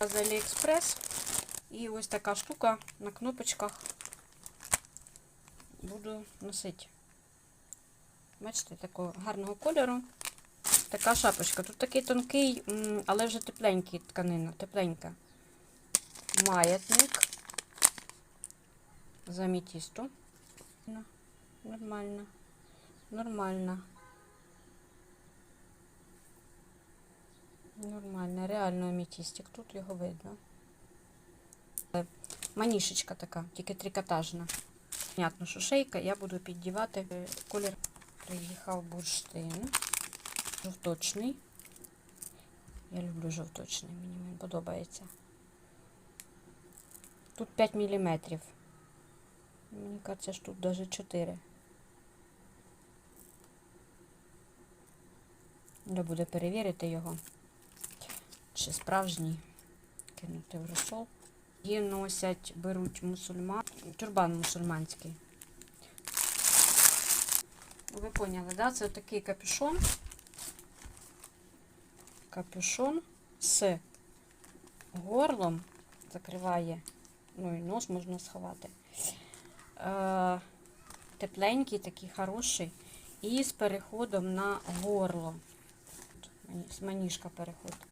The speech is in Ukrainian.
З Аліекспрес. І ось така штука на кнопочках буду носити. Бачите, такого гарного кольору. Така шапочка. Тут такий тонкий, але вже тепленький тканина, тепленька. Маятник. з аметисту. Ну, Нормально. Нормально. Нормально, реально аметистик. Тут його видно. Е, Манішечка така, тільки трикотажна. Понятно, що шейка, я буду піддівати Е, колір. Приїхав бурштин. Жовточний. Я люблю жовточний, мені він подобається. Тут 5 мм. Мені кажеться, що тут навіть 4. Треба буде перевірити його. Чи справжній. Кинути в розсол. Її носять, беруть мусульман, тюрбан мусульманський. Ви поняли, да? Це такий капюшон. Капюшон з горлом закриває. Ну і нос можна сховати. Е, тепленький, такий хороший. І з переходом на горло. Маніжка переход.